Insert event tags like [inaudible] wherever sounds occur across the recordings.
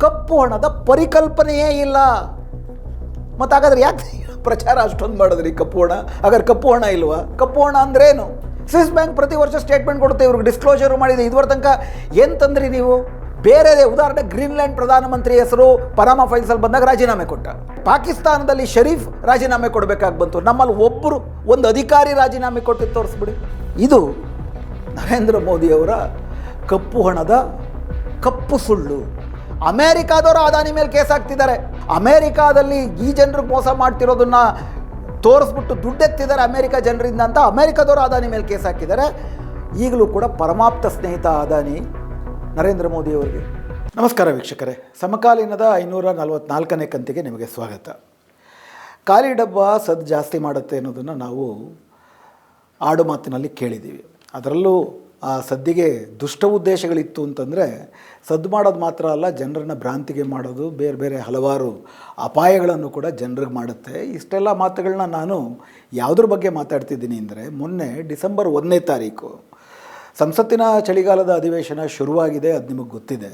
ಕಪ್ಪು ಹಣದ ಪರಿಕಲ್ಪನೆಯೇ ಇಲ್ಲ. ಮತ್ತು ಹಾಗಾದ್ರೆ ಯಾಕೆ ಪ್ರಚಾರ ಅಷ್ಟೊಂದು ಮಾಡಿದ್ರಿ ಕಪ್ಪು ಹಣ? ಹಾಗಾದ್ರೆ ಕಪ್ಪು ಹಣ ಇಲ್ವಾ? ಕಪ್ಪು ಹಣ ಅಂದ್ರೇನು? ಸ್ವಿಸ್ ಬ್ಯಾಂಕ್ ಪ್ರತಿ ವರ್ಷ ಸ್ಟೇಟ್ಮೆಂಟ್ ಕೊಡುತ್ತೆ, ಇವ್ರಿಗೆ ಡಿಸ್ಕ್ಲೋಜರ್ ಮಾಡಿದೆ. ಇದುವರೆ ತನಕ ಏನು ತಂದ್ರಿ ನೀವು? ಬೇರೆ ಉದಾಹರಣೆ ಗ್ರೀನ್ಲ್ಯಾಂಡ್ ಪ್ರಧಾನಮಂತ್ರಿ ಹೆಸರು ಪನಾಮ ಫೈಲ್ಸಲ್ಲಿ ಬಂದಾಗ ರಾಜೀನಾಮೆ ಕೊಟ್ಟ. ಪಾಕಿಸ್ತಾನದಲ್ಲಿ ಶರೀಫ್ ರಾಜೀನಾಮೆ ಕೊಡಬೇಕಾಗಿ ಬಂತು. ನಮ್ಮಲ್ಲಿ ಒಬ್ಬರು ಒಂದು ಅಧಿಕಾರಿ ರಾಜೀನಾಮೆ ಕೊಟ್ಟಿದ್ದು ತೋರಿಸ್ಬಿಡಿ. ಇದು ನರೇಂದ್ರ ಮೋದಿಯವರ ಕಪ್ಪು ಹಣದ ಕಪ್ಪು ಸುಳ್ಳು. ಅಮೇರಿಕಾದವರು ಅದಾನಿ ಮೇಲೆ ಕೇಸ್ ಹಾಕ್ತಿದ್ದಾರೆ. ಅಮೇರಿಕಾದಲ್ಲಿ ಈ ಜನರು ಮೋಸ ಮಾಡ್ತಿರೋದನ್ನ ತೋರಿಸ್ಬಿಟ್ಟು ದುಡ್ಡೆತ್ತಿದ್ದಾರೆ ಅಮೇರಿಕ ಜನರಿಂದ ಅಂತ ಅಮೇರಿಕಾದವರು ಅದಾನಿ ಮೇಲೆ ಕೇಸ್ ಹಾಕಿದ್ದಾರೆ. ಈಗಲೂ ಕೂಡ ಪರಮಾಪ್ತ ಸ್ನೇಹಿತ ಅದಾನಿ ನರೇಂದ್ರ ಮೋದಿಯವರಿಗೆ ನಮಸ್ಕಾರ ವೀಕ್ಷಕರೇ. ಸಮಕಾಲೀನದ ಐನೂರ ನಲವತ್ನಾಲ್ಕನೇ ಕಂತಿಗೆ ನಿಮಗೆ ಸ್ವಾಗತ. ಖಾಲಿ ಡಬ್ಬ ಸದ್ದು ಜಾಸ್ತಿ ಮಾಡುತ್ತೆ ಅನ್ನೋದನ್ನು ನಾವು ಆಡು ಮಾತಿನಲ್ಲಿ ಕೇಳಿದ್ದೀವಿ. ಅದರಲ್ಲೂ ಆ ಸದ್ದಿಗೆ ದುಷ್ಟ ಉದ್ದೇಶಗಳಿತ್ತು ಅಂತಂದರೆ ಸದ್ದು ಮಾಡೋದು ಮಾತ್ರ ಅಲ್ಲ, ಜನರನ್ನು ಭ್ರಾಂತಿಗೆ ಮಾಡೋದು, ಬೇರೆ ಬೇರೆ ಹಲವಾರು ಅಪಾಯಗಳನ್ನು ಕೂಡ ಜನರಿಗೆ ಮಾಡುತ್ತೆ. ಇಷ್ಟೆಲ್ಲ ಮಾತುಗಳನ್ನ ನಾನು ಯಾವುದ್ರ ಬಗ್ಗೆ ಮಾತಾಡ್ತಿದ್ದೀನಿ ಅಂದರೆ ಮೊನ್ನೆ ಡಿಸೆಂಬರ್ ಒಂದನೇ ತಾರೀಕು ಸಂಸತ್ತಿನ ಚಳಿಗಾಲದ ಅಧಿವೇಶನ ಶುರುವಾಗಿದೆ, ಅದು ನಿಮಗೆ ಗೊತ್ತಿದೆ.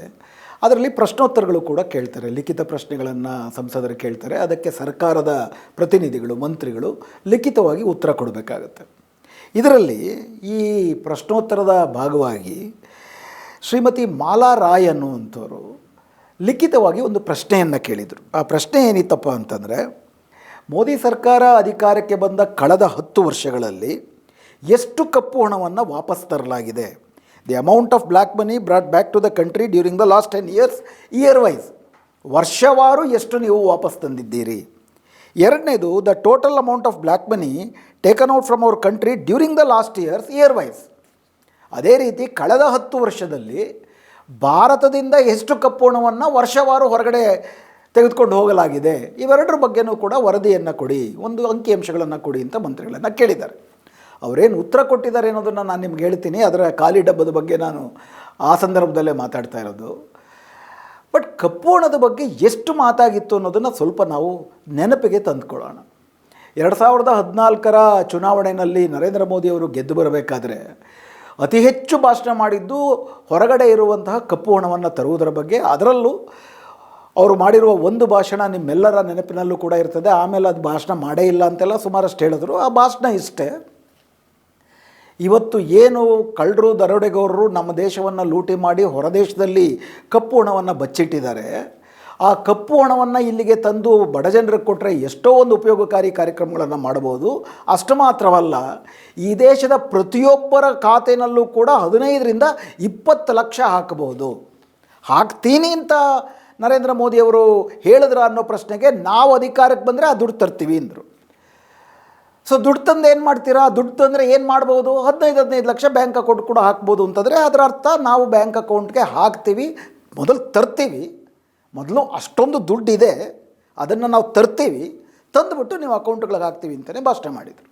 ಅದರಲ್ಲಿ ಪ್ರಶ್ನೋತ್ತರಗಳು ಕೂಡ ಕೇಳ್ತಾರೆ, ಲಿಖಿತ ಪ್ರಶ್ನೆಗಳನ್ನು ಸಂಸದರು ಕೇಳ್ತಾರೆ. ಅದಕ್ಕೆ ಸರ್ಕಾರದ ಪ್ರತಿನಿಧಿಗಳು, ಮಂತ್ರಿಗಳು ಲಿಖಿತವಾಗಿ ಉತ್ತರ ಕೊಡಬೇಕಾಗತ್ತೆ. ಇದರಲ್ಲಿ ಈ ಪ್ರಶ್ನೋತ್ತರದ ಭಾಗವಾಗಿ ಶ್ರೀಮತಿ ಮಾಲಾ ರಾಯ್ ಅನ್ನುವಂಥವರು ಲಿಖಿತವಾಗಿ ಒಂದು ಪ್ರಶ್ನೆಯನ್ನು ಕೇಳಿದರು. ಆ ಪ್ರಶ್ನೆ ಏನಿತ್ತಪ್ಪ ಅಂತಂದರೆ, ಮೋದಿ ಸರ್ಕಾರ ಅಧಿಕಾರಕ್ಕೆ ಬಂದ ಕಳೆದ ಹತ್ತು ವರ್ಷಗಳಲ್ಲಿ ಎಷ್ಟು ಕಪ್ಪು ಹಣವನ್ನು ವಾಪಸ್ ತರಲಾಗಿದೆ? The amount of black money brought back to the country during the last ten years year wise ವರ್ಷವಾರು ಎಷ್ಟು ನೀವು ವಾಪಸ್ ತಂದಿದ್ದೀರಿ? ಎರಡನೇದು the total amount of black money taken out from our country during the last years year wise ಅದೇ ರೀತಿ ಕಳೆದ ಹತ್ತು ವರ್ಷದಲ್ಲಿ ಭಾರತದಿಂದ ಎಷ್ಟು ಕಪ್ಪು ಹಣವನ್ನು ವರ್ಷವಾರು ಹೊರಗಡೆ ತೆಗೆದುಕೊಂಡು ಹೋಗಲಾಗಿದೆ. ಇವೆರಡರ ಬಗ್ಗೆನೂ ಕೂಡ ವರದಿಯನ್ನು ಕೊಡಿ, ಒಂದು ಅಂಕಿಅಂಶಗಳನ್ನು ಕೊಡಿ ಅಂತ ಮಂತ್ರಿಗಳನ್ನು ಕೇಳಿದ್ದಾರೆ. ಅವರೇನು ಉತ್ತರ ಕೊಟ್ಟಿದ್ದಾರೆ ಅನ್ನೋದನ್ನು ನಾನು ನಿಮ್ಗೆ ಹೇಳ್ತೀನಿ. ಅದರ ಖಾಲಿ ಡಬ್ಬದ ಬಗ್ಗೆ ನಾನು ಆ ಸಂದರ್ಭದಲ್ಲೇ ಮಾತಾಡ್ತಾ ಇರೋದು. ಬಟ್ ಕಪ್ಪು ಹಣದ ಬಗ್ಗೆ ಎಷ್ಟು ಮಾತಾಗಿತ್ತು ಅನ್ನೋದನ್ನು ಸ್ವಲ್ಪ ನಾವು ನೆನಪಿಗೆ ತಂದುಕೊಳ್ಳೋಣ. ಎರಡು ಸಾವಿರದ ಹದಿನಾಲ್ಕರ ಚುನಾವಣೆಯಲ್ಲಿ ನರೇಂದ್ರ ಮೋದಿಯವರು ಗೆದ್ದು ಬರಬೇಕಾದ್ರೆ ಅತಿ ಹೆಚ್ಚು ಭಾಷಣ ಮಾಡಿದ್ದು ಹೊರಗಡೆ ಇರುವಂತಹ ಕಪ್ಪು ಹಣವನ್ನು ತರುವುದರ ಬಗ್ಗೆ. ಅದರಲ್ಲೂ ಅವರು ಮಾಡಿರುವ ಒಂದು ಭಾಷಣ ನಿಮ್ಮೆಲ್ಲರ ನೆನಪಿನಲ್ಲೂ ಕೂಡ ಇರ್ತದೆ. ಆಮೇಲೆ ಅದು ಭಾಷಣ ಮಾಡೇ ಇಲ್ಲ ಅಂತೆಲ್ಲ ಸುಮಾರಷ್ಟು ಹೇಳಿದ್ರು. ಆ ಭಾಷಣ ಇಷ್ಟೇ. ಇವತ್ತು ಏನು ಕಳ್ಳರು, ದರೋಡೆಗೌರರು ನಮ್ಮ ದೇಶವನ್ನು ಲೂಟಿ ಮಾಡಿ ಹೊರದೇಶದಲ್ಲಿ ಕಪ್ಪು ಹಣವನ್ನು ಬಚ್ಚಿಟ್ಟಿದ್ದಾರೆ. ಆ ಕಪ್ಪು ಹಣವನ್ನು ಇಲ್ಲಿಗೆ ತಂದು ಬಡ ಜನರಿಗೆ ಕೊಟ್ಟರೆ ಎಷ್ಟೋ ಒಂದು ಉಪಯೋಗಕಾರಿ ಕಾರ್ಯಕ್ರಮಗಳನ್ನು ಮಾಡಬಹುದು. ಅಷ್ಟು ಮಾತ್ರವಲ್ಲ, ಈ ದೇಶದ ಪ್ರತಿಯೊಬ್ಬರ ಖಾತೆಯಲ್ಲೂ ಕೂಡ ಹದಿನೈದರಿಂದ ಇಪ್ಪತ್ತು ಲಕ್ಷ ಹಾಕಬಹುದು. ಹಾಕ್ತೀನಿ ಅಂತ ನರೇಂದ್ರ ಮೋದಿಯವರು ಹೇಳಿದ್ರ ಅನ್ನೋ ಪ್ರಶ್ನೆಗೆ ನಾವು ಅಧಿಕಾರಕ್ಕೆ ಬಂದರೆ ಆ ದುಡ್ಡು ತರ್ತೀವಿ ಅಂದರು. ಸೊ ದುಡ್ಡು ತಂದು ಏನು ಮಾಡ್ತೀರಾ? ದುಡ್ಡು ತಂದರೆ ಏನು ಮಾಡ್ಬೋದು? ಹದಿನೈದು ಹದಿನೈದು ಲಕ್ಷ ಬ್ಯಾಂಕ್ ಅಕೌಂಟ್ ಕೂಡ ಹಾಕ್ಬೋದು ಅಂತಂದರೆ ಅದರ ಅರ್ಥ ನಾವು ಬ್ಯಾಂಕ್ ಅಕೌಂಟ್ಗೆ ಹಾಕ್ತೀವಿ. ಮೊದಲು ತರ್ತೀವಿ. ಮೊದಲು ಅಷ್ಟೊಂದು ದುಡ್ಡಿದೆ. ಅದನ್ನು ನಾವು ತರ್ತೀವಿ. ತಂದುಬಿಟ್ಟು ನೀವು ಅಕೌಂಟ್ಗಳಿಗೆ ಹಾಕ್ತೀವಿ ಅಂತಲೇ ಭಾಷಣ ಮಾಡಿದರು.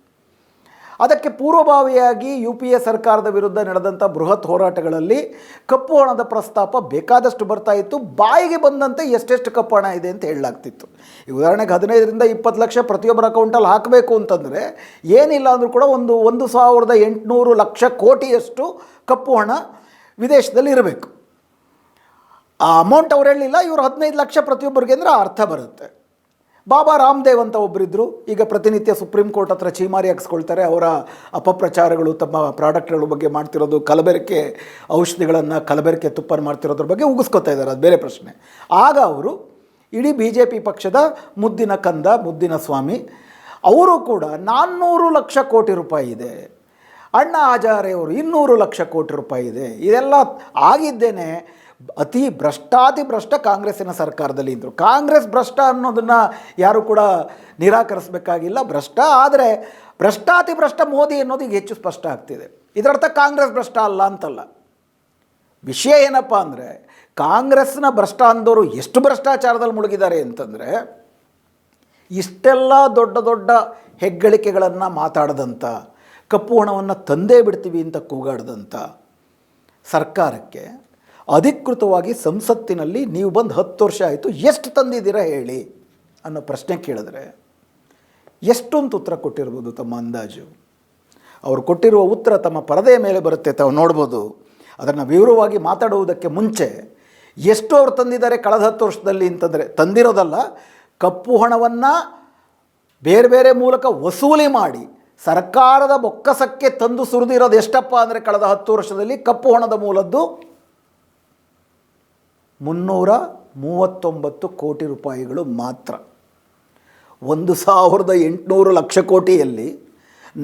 ಅದಕ್ಕೆ ಪೂರ್ವಭಾವಿಯಾಗಿ ಯು ಪಿ ಎ ಸರ್ಕಾರದ ವಿರುದ್ಧ ನಡೆದಂಥ ಬೃಹತ್ ಹೋರಾಟಗಳಲ್ಲಿ ಕಪ್ಪು ಹಣದ ಪ್ರಸ್ತಾಪ ಬೇಕಾದಷ್ಟು ಬರ್ತಾ ಇತ್ತು. ಬಾಯಿಗೆ ಬಂದಂತೆ ಎಷ್ಟೆಷ್ಟು ಕಪ್ಪು ಹಣ ಇದೆ ಅಂತ ಹೇಳಲಾಗ್ತಿತ್ತು. ಈ ಉದಾಹರಣೆಗೆ ಹದಿನೈದರಿಂದ ಇಪ್ಪತ್ತು ಲಕ್ಷ ಪ್ರತಿಯೊಬ್ಬರ ಅಕೌಂಟಲ್ಲಿ ಹಾಕಬೇಕು ಅಂತಂದರೆ ಏನಿಲ್ಲ ಅಂದರೂ ಕೂಡ ಒಂದು ಒಂದು ಸಾವಿರದ ಎಂಟುನೂರು ಲಕ್ಷ ಕೋಟಿಯಷ್ಟು ಕಪ್ಪು ಹಣ ವಿದೇಶದಲ್ಲಿ ಇರಬೇಕು. ಆ ಅಮೌಂಟ್ ಅವ್ರು ಹೇಳಲಿಲ್ಲ ಇವರು ಹದಿನೈದು ಲಕ್ಷ ಪ್ರತಿಯೊಬ್ಬರಿಗೆ ಅಂದರೆ ಅರ್ಥ ಬರುತ್ತೆ. ಬಾಬಾ ರಾಮದೇವ್ ಅಂತ ಒಬ್ಬರಿದ್ದರು ಈಗ ಪ್ರತಿನಿತ್ಯ ಸುಪ್ರೀಂ ಕೋರ್ಟ್ ಹತ್ರ ಚೀಮಾರಿ ಹಾಕ್ಸ್ಕೊಳ್ತಾರೆ. ಅವರ ಅಪಪ್ರಚಾರಗಳು, ತಮ್ಮ ಪ್ರಾಡಕ್ಟ್ಗಳ ಬಗ್ಗೆ ಮಾಡ್ತಿರೋದು, ಕಲಬೆರಕೆ ಔಷಧಿಗಳನ್ನು ಕಲಬೆರಕೆ ತುಪ್ಪನ ಮಾಡ್ತಿರೋದ್ರ ಬಗ್ಗೆ ಉಗಿಸ್ಕೊತಾ ಇದ್ದಾರೆ. ಅದು ಬೇರೆ ಪ್ರಶ್ನೆ. ಆಗ ಅವರು ಇಡೀ ಬಿ ಜೆ ಪಿ ಪಕ್ಷದ ಮುದ್ದಿನ ಕಂದ, ಮುದ್ದಿನ ಸ್ವಾಮಿ, ಅವರು ಕೂಡ ನಾನ್ನೂರು ಲಕ್ಷ ಕೋಟಿ ರೂಪಾಯಿ ಇದೆ. ಅಣ್ಣ ಆಜಾರೆಯವರು ಇನ್ನೂರು ಲಕ್ಷ ಕೋಟಿ ರೂಪಾಯಿ ಇದೆ. ಇದೆಲ್ಲ ಆಗಿದ್ದೇನೆ ಅತಿ ಭ್ರಷ್ಟಾತಿ ಭ್ರಷ್ಟ ಕಾಂಗ್ರೆಸ್ಸಿನ ಸರ್ಕಾರದಲ್ಲಿ ಇದ್ದರು ಕಾಂಗ್ರೆಸ್ ಭ್ರಷ್ಟ ಅನ್ನೋದನ್ನು ಯಾರು ಕೂಡ ನಿರಾಕರಿಸಬೇಕಾಗಿಲ್ಲ. ಭ್ರಷ್ಟ ಆದರೆ ಭ್ರಷ್ಟಾತಿ ಭ್ರಷ್ಟ ಮೋದಿ ಅನ್ನೋದು ಈಗ ಹೆಚ್ಚು ಸ್ಪಷ್ಟ ಆಗ್ತಿದೆ. ಇದರರ್ಥ ಕಾಂಗ್ರೆಸ್ ಭ್ರಷ್ಟ ಅಲ್ಲ ಅಂತಲ್ಲ. ವಿಷಯ ಏನಪ್ಪ ಅಂದರೆ ಕಾಂಗ್ರೆಸ್ನ ಭ್ರಷ್ಟ ಅಂದವರು ಎಷ್ಟು ಭ್ರಷ್ಟಾಚಾರದಲ್ಲಿ ಮುಳುಗಿದ್ದಾರೆ ಅಂತಂದರೆ ಇಷ್ಟೆಲ್ಲ ದೊಡ್ಡ ದೊಡ್ಡ ಹೆಗ್ಗಳಿಕೆಗಳನ್ನು ಮಾತಾಡದಂಥ ಕಪ್ಪು ಹಣವನ್ನು ತಂದೇ ಬಿಡ್ತೀವಿ ಅಂತ ಕೂಗಾಡ್ದಂಥ ಸರ್ಕಾರಕ್ಕೆ ಅಧಿಕೃತವಾಗಿ ಸಂಸತ್ತಿನಲ್ಲಿ ನೀವು ಬಂದು ಹತ್ತು ವರ್ಷ ಆಯಿತು, ಎಷ್ಟು ತಂದಿದ್ದೀರಾ ಹೇಳಿ ಅನ್ನೋ ಪ್ರಶ್ನೆ ಕೇಳಿದ್ರೆ ಎಷ್ಟೊಂದು ಉತ್ತರ ಕೊಟ್ಟಿರ್ಬೋದು ತಮ್ಮ ಅಂದಾಜು. ಅವರು ಕೊಟ್ಟಿರುವ ಉತ್ತರ ತಮ್ಮ ಪರದೆಯ ಮೇಲೆ ಬರುತ್ತೆ, ತಾವು ನೋಡ್ಬೋದು. ಅದನ್ನು ವಿವರವಾಗಿ ಮಾತಾಡುವುದಕ್ಕೆ ಮುಂಚೆ ಎಷ್ಟು ಅವ್ರು ತಂದಿದ್ದಾರೆ ಕಳೆದ ಹತ್ತು ವರ್ಷದಲ್ಲಿ ಅಂತಂದರೆ, ತಂದಿರೋದಲ್ಲ, ಕಪ್ಪು ಹಣವನ್ನು ಬೇರೆ ಬೇರೆ ಮೂಲಕ ವಸೂಲಿ ಮಾಡಿ ಸರ್ಕಾರದ ಬೊಕ್ಕಸಕ್ಕೆ ತಂದು ಸುರಿದಿರೋದು ಎಷ್ಟಪ್ಪ ಅಂದರೆ ಕಳೆದ ಹತ್ತು ವರ್ಷದಲ್ಲಿ ಕಪ್ಪು ಹಣದ ಮೂಲದ್ದು ಮುನ್ನೂರ ಮೂವತ್ತೊಂಬತ್ತು ಕೋಟಿ ರೂಪಾಯಿಗಳು ಮಾತ್ರ. ಒಂದು ಸಾವಿರದ ಎಂಟುನೂರು ಲಕ್ಷ ಕೋಟಿಯಲ್ಲಿ,